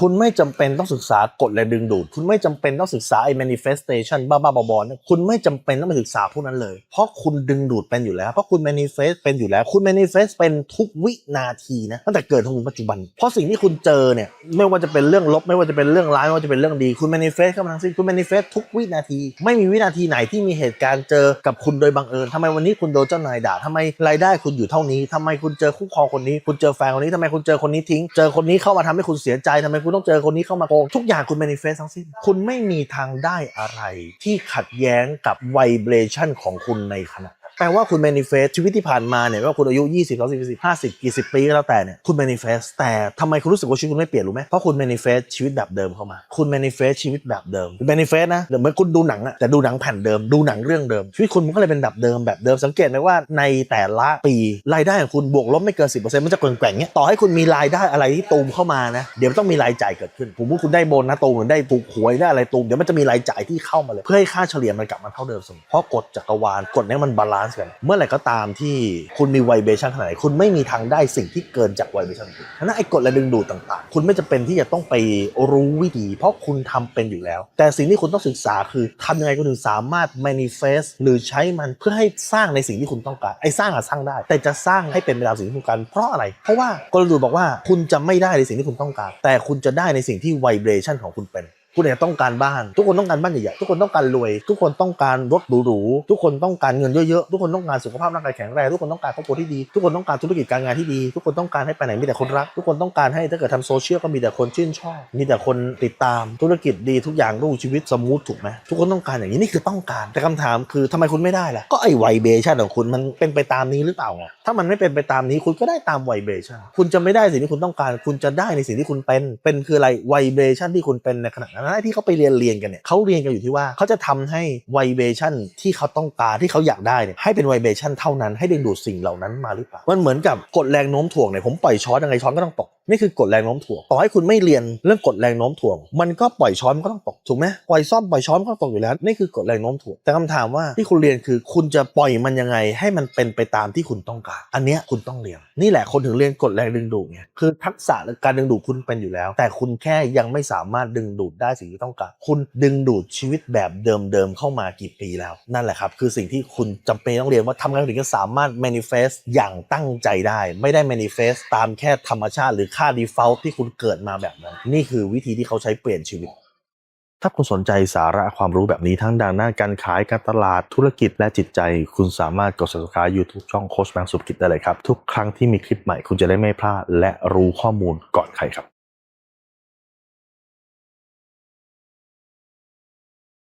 คุณไม่จำเป็นต้องศึกษากฎแรงดึงดูด คุณไม่จำเป็นต้องศึกษาไอ้ manifestation บ้าๆบอๆเนี่ยคุณไม่จำเป็นต้องไปศึกษาพวกนั้นเลย เพราะคุณดึงดูดเป็นอยู่แล้ว เพราะคุณ manifest เป็นอยู่แล้ว คุณ manifest เป็นทุกวินาทีนะตั้งแต่เกิดถึงปัจจุบัน เพราะสิ่งที่คุณเจอเนี่ยไม่ว่าจะเป็นเรื่องลบ ไม่ว่าจะเป็นเรื่องร้ายไม่ว่าจะเป็นเรื่องดี คุณ manifest เข้ามาทั้งสิ้นคุณ manifest ทุกวินาที ไม่มีวินาทีไหนที่มีเหตุการณ์เจอกับคุณโดยบังเอิญทำไมวันนี้คุณโดนเจ้านายด่าทำไมรายได้คุณอยู่เท่านี้ทำไมคุณเจอคู่ครองคนนี้ คุณเจอแฟนคนนี้ทำไมคุณเจอคนนี้ทิ้ง เจอคนนี้เข้ามาทำให้คุณเสียใจทำไมคุณต้องเจอคนนี้เข้ามาโกงทุกอย่างคุณ manifest ทั้งสิ้น คุณไม่มีทางได้อะไรที่ขัดแย้งกับ vibration ของคุณในขณะ แปลว่าคุณ manifest ชีวิตที่ผ่านมาเนี่ยว่าคุณอายุ 20 30 40 50 กี่สิบปีก็แล้วแต่เนี่ยคุณ manifest แต่ทำไมคุณรู้สึกว่าชีวิตคุณไม่เปลี่ยนรู้ไหมเพราะคุณ manifest ชีวิตแบบเดิมเข้ามา คุณ manifest ชีวิตแบบเดิมคุณ manifest นะเหมือนคุณดูหนังอะแต่ดูหนังแผ่นเดิมดูหนังเรื่องเดิมชีวิตคุณมันก็เลยเป็นแบบเดิมแบบเดิมสังเกตไหมว่าในแต่ละปีรายได้ของคุณบวกลบไม่เกิน 10%มันจะแกว่งๆเงี้ยต่อให้คุณมีรายได้อะไรที่ตูมเข้ามานะเดี๋ยวต้องมีรายจ่ายเกิดขึ้นผมว่าคุณได้โบนัสตูมได้ถูกหวยได้อะไรตูมเดี๋ยวมันจะมีรายจ่ายที่เข้ามาเลย เพื่อให้ค่าเฉลี่ยมันกลับมาเท่าเดิมสมเพราะกฎจักรวาลกฎนี้มันบาลานซ์กัน เมื่อไหร่ก็ตามที่คุณมีไวเบชันขนาดไหนคุณไม่มีทางได้สิ่งที่เกินจากไวเบชันของคุณฉะนั้นไอ้กฎและดึงดูดต่างๆ คุณไม่จำเป็นที่จะต้องไปรู้วิธี เพราะคุณทำเป็นอยู่แล้ว แต่สิ่งที่คุณต้องศึกษาคือทำยังไงคุณถึงสามารถ manifest หรือใช้มันเพื่อให้สร้างในสิ่งที่คุณต้องการไอ้สร้างอะสร้างได้ แต่จะสร้างให้เป็นไปตามสิ่งที่คุณการเพราะอะไรเพราะว่ากฎและดึงดูดบอกว่าคุณจะไม่ได้ในสิ่งที่คุณต้องการ แต่คุณจะได้ในสิ่งที่ไวเบชันของคุณเป็น คุณอาจจะต้องการบ้าน ทุกคนต้องการบ้านใหญ่ๆทุกคนต้องการรวย ทุกคนต้องการรถหรูๆทุกคนต้องการเงินเยอะๆทุกคนต้องการสุขภาพร่างกายแข็งแรงทุกคนต้องการครอบครัวที่ดีทุกคนต้องการธุรกิจการงานที่ดี ทุกคนต้องการให้ไปไหนมีแต่คนรัก ทุกคนต้องการให้ถ้าเกิดทำโซเชียลก็มีแต่คนชื่นชอบ มีแต่คนติดตามธุรกิจดีทุกอย่างรูปชีวิตสมูทถูกไหมทุกคนต้องการอย่างนี้นี่คือต้องการ แต่คำถามคือทำไมคุณไม่ได้ล่ะก็ไอ้ไวเบชันของคุณมันเป็นไปตามนี้หรือเปล่าไงถ้ามันไม่เป็นไปตามนี้คุณก็ได้ตามไวเบชันคุณจะไม่ได้สิ่งที่คุณต้องการ คุณจะได้ในสิ่งที่คุณเป็นเป็นคืออะไรไวเบชันที่คุณเป็นในขณะนั้นไอ้ที่เขาไปเรียนเรียนกันเนี่ยเขาเรียนกันอยู่ที่ว่าเขาจะทำให้ไวเบชันที่เขาต้องการที่เขาอยากได้เนี่ยให้เป็นไวเบชันเท่านั้นให้ดึงดูดสิ่งเหล่านั้นมาหรือเปล่ามันเหมือนกับกดแรงโน้มถ่วงเนี่ยผมปล่อยช้อนยังไงช้อนก็ต้องตก นี่คือกฎแรงโน้มถ่วงต่อให้คุณไม่เรียนเรื่องกฎแรงโน้มถ่วง มันก็ปล่อยช้อนมันก็ต้องตกถูกไหมปล่อยซ่อมปล่อยช้อนมันก็ตกอยู่แล้ว นี่คือกฎแรงโน้มถ่วงแต่คำถามว่าที่คุณเรียนคือคุณจะปล่อยมันยังไง ให้มันเป็นไปตามที่คุณต้องการ อันเนี้ยคุณต้องเรียน นี่แหละคนถึงเรียนกฎแรงดึงดูดไงคือทักษะการดึงดูดคุณเป็นอยู่แล้ว แต่คุณแค่ยังไม่สามารถดึงดูดได้สิ่งที่ต้องการ คุณดึงดูดชีวิตแบบเดิมๆเข้ามากี่ปีแล้ว นั่นแหละครับ คือสิ่งที่คุณจำเป็นต้องเรียนว่าทำไงถึงจะสามารถ manifest อย่างตั้งใจได้ ไม่ได้ manifest ตามแค่ธรรมชาติหรือค่า default ที่คุณเกิดมาแบบนั้น นี่คือวิธีที่เขาใช้เปลี่ยนชีวิต ถ้าคุณสนใจสาระความรู้แบบนี้ทั้งด้านหน้าการขายการตลาดธุรกิจและจิตใจ คุณสามารถกด subscribe YouTube ช่องโคชแบงค์สุภกิจได้เลยครับ ทุกครั้งที่มีคลิปใหม่คุณจะได้ไม่พลาดและรู้ข้อมูลก่อนใครครับ